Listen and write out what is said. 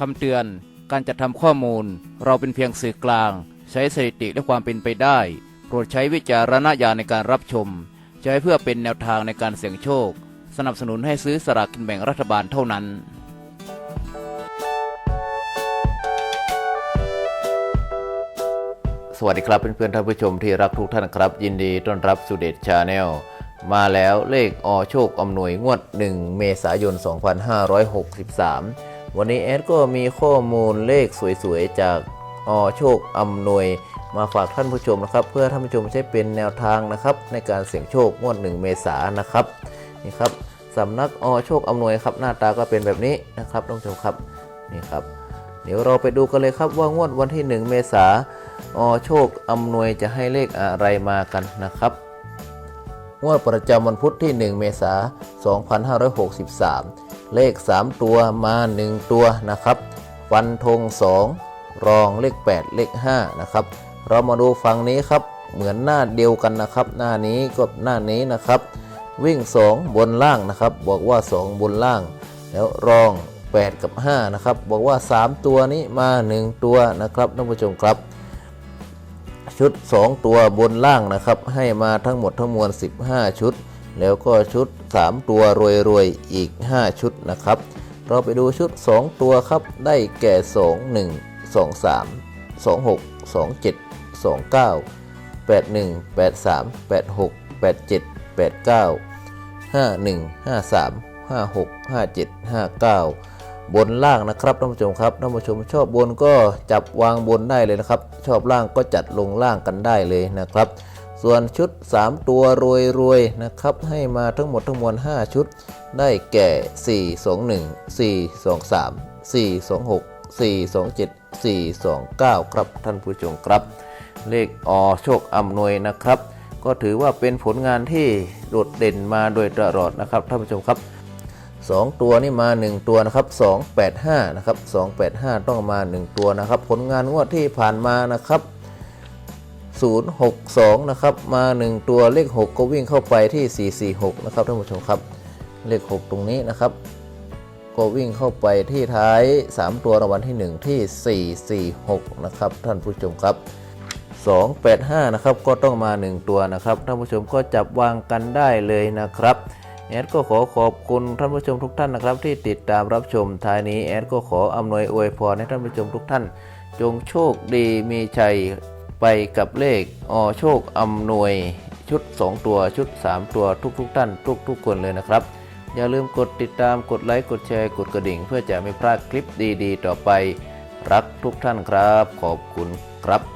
คำเตือน การจัดทำข้อมูล เราเป็นเพียงสื่อกลาง ใช้สถิติและความเป็นไปได้ โปรดใช้วิจารณญาณในการรับชม ใช้เพื่อเป็นแนวทางในการเสี่ยงโชค สนับสนุนให้ซื้อสลากกินแบ่งรัฐบาลเท่านั้นสวัสดีครับเพื่อนๆท่านผู้ชมที่รักทุกท่านครับ ยินดีต้อนรับสู่เดชชาแนลมาแล้วเลขอโชคอำนวยงวด 1 เมษายน 2563 วันนี้แอดก็มีข้อมูลเลขสวยๆ จากอโชคอำนวยมาฝากท่านผู้ชมนะครับ เพื่อท่านผู้ชมใช้เป็นแนวทางนะครับ ในการเสี่ยงโชคงวด 1 เมษายนนะครับนี่ครับสำนักอโชคอำนวยครับหน้าตาก็เป็นแบบนี้นะครับท่านผู้ชมครับนี่ครับ เดี๋ยวเราไปดูกันเลยครับว่างวดวันที่ 1 เมษาอโชคอำนวยจะให้เลขอะไรมากันนะครับงวดประจำวันพุธที่ 1 เมษายน2563 เลข 3 ตัวมา 1 ตัวนะครับฟันธง2 รองเลข 8 เลข 5 นะครับ เรามาดูฝั่งนี้ครับ เหมือนหน้าเดียวกันนะครับ หน้านี้กับหน้านี้นะครับ วิ่ง 2 บนล่างนะครับ บอกว่า 2 บนล่าง แล้วรอง 8 กับ 5 นะครับ บอกว่า 3 ตัวนี้มา 1 ตัวนะครับท่านผู้ชมครับชุด 2 ตัวบนล่างนะครับ ให้มาทั้งหมดทั้งมวล 15 ชุด แล้วก็ชุด 3 ตัวรวยๆ อีก 5 ชุดนะครับ เราไปดูชุด 2 ตัวครับ ได้แก่ 2 1 2 3 2 6 2 7 2 9 8 1 8 3 8 6 8 7 8 9 5 1 5 3 5 6 5 7 5 9 บนล่างนะครับท่านผู้ชมครับท่านผู้ชมชอบบนก็จับวางบนได้เลยนะครับ ชอบล่างก็จัดลงล่างกันได้เลยนะครับ ส่วนชุด 3 ตัวรวยรวยๆนะครับ ให้มาทั้งหมดทั้งมวล 5 ชุด ได้แก่ 4 2 1 4 2 3 4 2 6 4 2 7 4 2 9 ครับท่านผู้ชมครับ เลขอโชคอำนวยนะครับ ก็ถือว่าเป็นผลงานที่โดดเด่นมาโดยตลอดนะครับท่านผู้ชมครับ 2 ตัวนี่มา 1 ตัวนะครับ 285 นะครับ 285 ต้องมา 1 ตัวนะครับ ผลงานงวดที่ผ่านมานะครับ 062 นะครับ มา 1 ตัวเลข 6 ก็วิ่งเข้าไปที่ 446 นะครับท่านผู้ชมครับ เลข 6 ตรงนี้นะครับ ก็วิ่งเข้าไปที่ท้าย 3 ตัวรางวัลที่ 1 ที่ 446 นะครับท่านผู้ชมครับ 285 นะครับ ก็ต้องมา 1 ตัวนะครับท่านผู้ชมก็จับวางกันได้เลยนะครับแอดก็ขอขอบคุณท่านผู้ชมทุกท่านนะครับ ที่ติดตามรับชมท้ายนี้แอดก็ขออำนวยอวยพรให้ท่านผู้ชมทุกท่าน จงโชคดีมีชัย ไปกับเลขอโชคอำนวยชุด 2 ตัวชุด 3 ตัวทุกๆทท่านทุกๆคนเลยนะครับ อย่าลืมกดติดตามกดไลค์กดแชร์กดกระดิ่ง เพื่อจะไม่พลาดคลิปดีๆ ต่อไป รักทุกท่านครับ ขอบคุณครับ